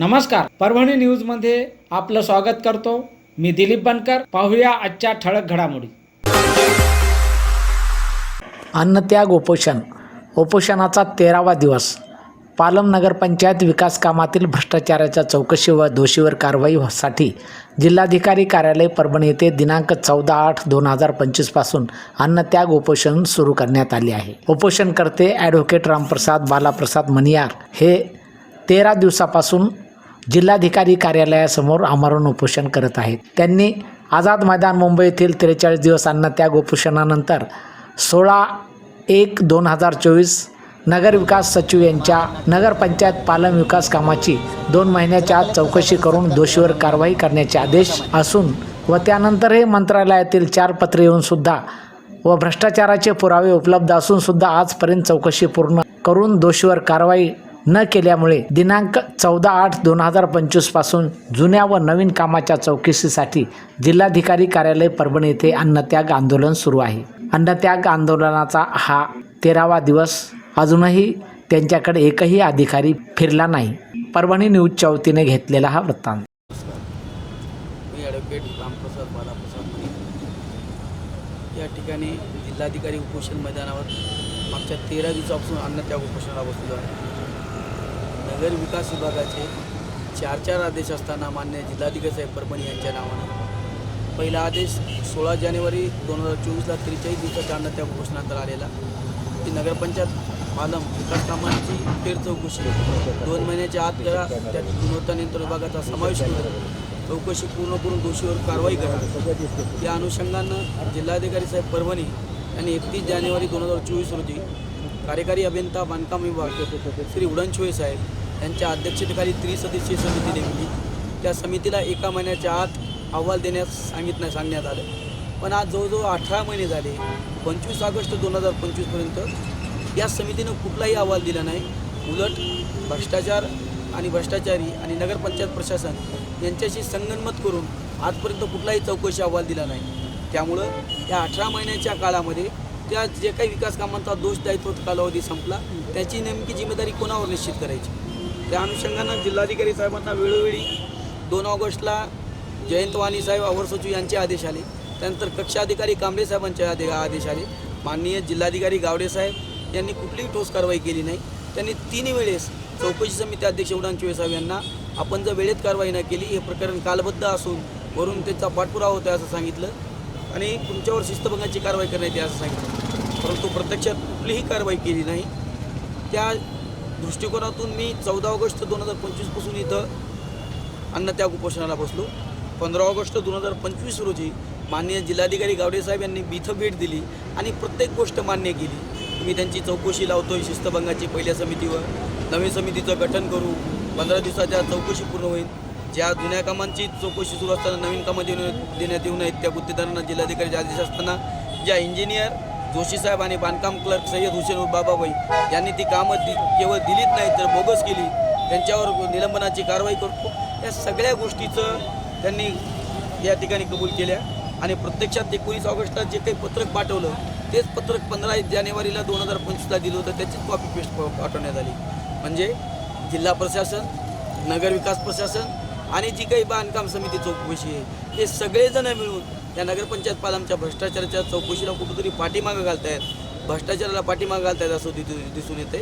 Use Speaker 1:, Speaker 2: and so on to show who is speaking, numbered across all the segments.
Speaker 1: नमस्कार. परभणी न्यूजमध्ये आपलं स्वागत करतो. मी दिलीप बनकर. पाहूया आजच्या ठळक घडामोडी. अन्नत्याग उपोषण. उपोषणाचा तेरावा दिवस. पालम नगरपंचायत विकास कामातील भ्रष्टाचाराच्या चौकशी व दोषीवर कारवाईसाठी जिल्हाधिकारी कार्यालय परभणी येथे दिनांक चौदा आठ दोन हजार पंचवीसपासून अन्नत्याग उपोषण सुरू करण्यात आले आहे. उपोषणकर्ते ॲडव्होकेट रामप्रसाद बालाप्रसाद मनियार हे तेरा दिवसापासून जिल्हाधिकारी कार्यालयासमोर आमरण उपोषण करत आहेत. त्यांनी आझाद मैदान मुंबई येथील त्रेचाळीस दिवस अन्नत्याग उपोषणानंतर सोळा एक दोन हजार चोवीस नगर विकास सचिव यांच्या नगरपंचायत पालन विकास कामाची दोन महिन्याच्या आत चौकशी करून दोषीवर कारवाई करण्याचे आदेश असून व त्यानंतरही मंत्रालयातील चार पत्रे येऊन सुद्धा व भ्रष्टाचाराचे पुरावे उपलब्ध असून सुद्धा आजपर्यंत चौकशी पूर्ण करून दोषीवर कारवाई न केल्यामुळे दिनांक चौदा आठ दोन हजार पंचवीसपासून जुन्या व नवीन कामाच्या चौकशीसाठी जिल्हाधिकारी कार्यालय परभणी येथे अन्नत्याग आंदोलन सुरू आहे. अन्नत्याग आंदोलनाचा हा तेरावा दिवस अजूनही त्यांच्याकडे एकही अधिकारी फिरला नाही. परभणी न्यूजच्या वतीने घेतलेला हा वृत्तांत.
Speaker 2: या ठिकाणी जिल्हाधिकारी उपोषण मैदानावर मागच्या तेरा दिवसापासून अन्नत्याग उपोषणाला बसलेलो आहे. नगर विकास विभागाचे चार चार आदेश असताना मान्य जिल्हाधिकारी साहेब परभणी यांच्या नावानं. पहिला आदेश सोळा जानेवारी दोन हजार चोवीसला त्रेचाळीस दिवसाच्या त्या उपोषणानंतर आलेला. की नगरपंचायत पालम विकास कामांची फेर चौकशी दोन महिन्याच्या आत करा त्यात गुणवत्ता नियंत्रण विभागाचा समावेश करून चौकशी पूर्ण करून दोषीवर कारवाई करा या अनुषंगानं जिल्हाधिकारी साहेब परभणी यांनी एकतीस जानेवारी दोन हजार चोवीस रोजी कार्यकारी अभियंता बांधकाम विभाग श्री उडणछोळे साहेब यांच्या अध्यक्षतेखाली त्रिसदस्यीय समिती नेमली. त्या समितीला एका महिन्याच्या आत अहवाल देण्यास सांगितलं सांगण्यात आलं. पण आज जवळजवळ अठरा महिने झाले. पंचवीस ऑगस्ट दोन हजार पंचवीसपर्यंत या समितीनं कुठलाही अहवाल दिला नाही. उलट भ्रष्टाचार आणि भ्रष्टाचारी आणि नगरपंचायत प्रशासन यांच्याशी संगनमत करून आजपर्यंत कुठलाही चौकशी अहवाल दिला नाही. त्यामुळं या अठरा महिन्याच्या काळामध्ये त्या जे काही विकास कामांचा दोष दायित्व कालावधी संपला त्याची नेमकी जिम्मेदारी कोणावर निश्चित करायची? त्या अनुषंगानं जिल्हाधिकारी साहेबांना वेळोवेळी दोन ऑगस्टला जयंत वाणी साहेब अवर सचिव यांचे आदेश आले. त्यानंतर कक्षाधिकारी कांबळे साहेबांचे आदे आदेश आले. माननीय जिल्हाधिकारी गावडे साहेब यांनी कुठलीही ठोस कारवाई केली नाही. त्यांनी तिन्ही वेळेस चौकशी समिती अध्यक्ष उडान साहेब यांना आपण जर वेळेत कारवाई न केली हे प्रकरण कालबद्ध असून वरून त्याचा पाठपुरावा होता असं सांगितलं आणि तुमच्यावर शिस्तभंगाची कारवाई करण्यात येते असं सांगितलं. परंतु प्रत्यक्षात कुठलीही कारवाई केली नाही. त्या दृष्टिकोनातून मी चौदा ऑगस्ट दोन हजार पंचवीसपासून इथं अन्नत्याग उपोषणाला बसलो. पंधरा ऑगस्ट दोन हजार पंचवीस रोजी माननीय जिल्हाधिकारी गावडे साहेब यांनी इथं भेट दिली आणि प्रत्येक गोष्ट मान्य केली. मी त्यांची चौकशी लावतोय शिस्तभंगाची पहिल्या समितीवर. नवीन समितीचं गठन करू. पंधरा दिवसाच्या चौकशी पूर्ण होईल. ज्या जुन्या कामांची चौकशी सुरू असताना नवीन कामं देऊन देण्यात येऊ नयेत त्या गुत्तेदारांना जिल्हाधिकारीचे आदेश असताना ज्या इंजिनियर जोशी साहेब आणि बांधकाम क्लर्क सय्यद हुसेन बाबाबाई यांनी ती कामं दि केवळ दिलीच नाही तर बोगस केली. त्यांच्यावर निलंबनाची कारवाई करतो या सगळ्या गोष्टीचं त्यांनी या ठिकाणी कबूल केल्या. आणि प्रत्यक्षात एकोणीस ऑगस्टला जे काही पत्रक पाठवलं तेच पत्रक पंधरा जानेवारीला दोन हजार पंचवीसला दिलं होतं. त्याचीच कॉपी पेस्ट पाठवण्यात आली. म्हणजे जिल्हा प्रशासन नगरविकास प्रशासन आणि जी काही बांधकाम समिती चौकशी आहे हे सगळेजण मिळून या नगरपंचायत पालमच्या भ्रष्टाचाराच्या चौकशीला कुठंतरी पाठीमागं घालतायत. भ्रष्टाचाराला पाठीमागं घालतायत असं दि दिसून येते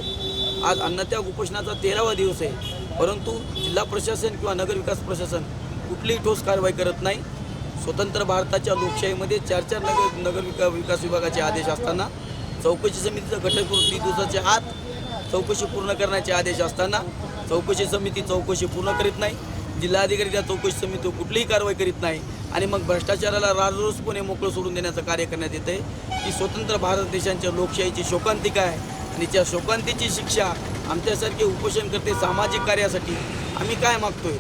Speaker 2: आज अन्नत्याग उपोषणाचा तेरावा दिवस आहे. परंतु जिल्हा प्रशासन किंवा नगरविकास प्रशासन कुठलीही ठोस कारवाई करत नाही. स्वतंत्र भारताच्या लोकशाहीमध्ये चार चार नगर नगर विका विकास विभागाचे आदेश असताना चौकशी समितीचं गठन करून तीस दिवसाच्या आत चौकशी पूर्ण करण्याचे आदेश असताना चौकशी समिती चौकशी पूर्ण करीत नाही. जिल्हाधिकारी त्या चौकशी समिती कुठलीही कारवाई करीत नाही. आणि मग भ्रष्टाचाराला राजरोसपणे मोकळं सोडून देण्याचं कार्य करण्यात येतं आहे ही स्वतंत्र भारत देशांच्या लोकशाहीची शोकांतिका आहे. आणि त्या शोकांतीची शिक्षा आमच्यासारखे उपोषणकर्ते सामाजिक कार्यासाठी आम्ही काय मागतोय?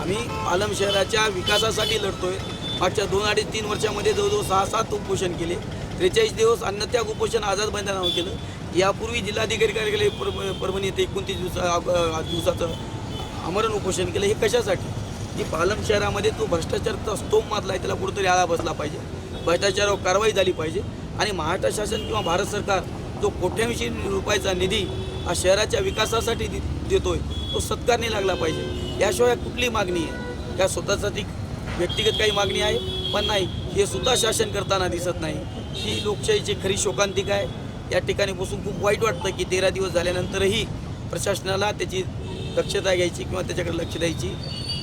Speaker 2: आम्ही आलम शहराच्या विकासासाठी लढतोय. मागच्या दोन अडीच तीन वर्षामध्ये जवळजवळ सहा सात उपोषण केले. त्रेचाळीस दिवस अन्नत्याग उपोषण आझाद मैदानावर केलं. यापूर्वी जिल्हाधिकारी कार्यालय परभ परभणी येथे एकोणतीस दिवसा दिवसाचं आमरण उपोषण केलं. हे कशासाठी? की पालम शहरामध्ये तो भ्रष्टाचारचा स्तोम मारला आहे त्याला कुठंतरी आळा बसला पाहिजे. भ्रष्टाचारावर कारवाई झाली पाहिजे. आणि महाराष्ट्र शासन किंवा भारत सरकार जो कोट्याऐंशी रुपयाचा निधी हा शहराच्या विकासासाठी देतोय तो सत्कारने लागला पाहिजे. याशिवाय कुठली मागणी आहे. त्या स्वतःसाठी व्यक्तिगत काही मागणी आहे पण नाही हे सुद्धा शासन करताना दिसत नाही. ही लोकशाहीची खरी शोकांतिका आहे. या ठिकाणी बसून खूप वाईट वाटतं की तेरा दिवस झाल्यानंतरही प्रशासनाला त्याची दक्षता घ्यायची किंवा त्याच्याकडे लक्ष द्यायची.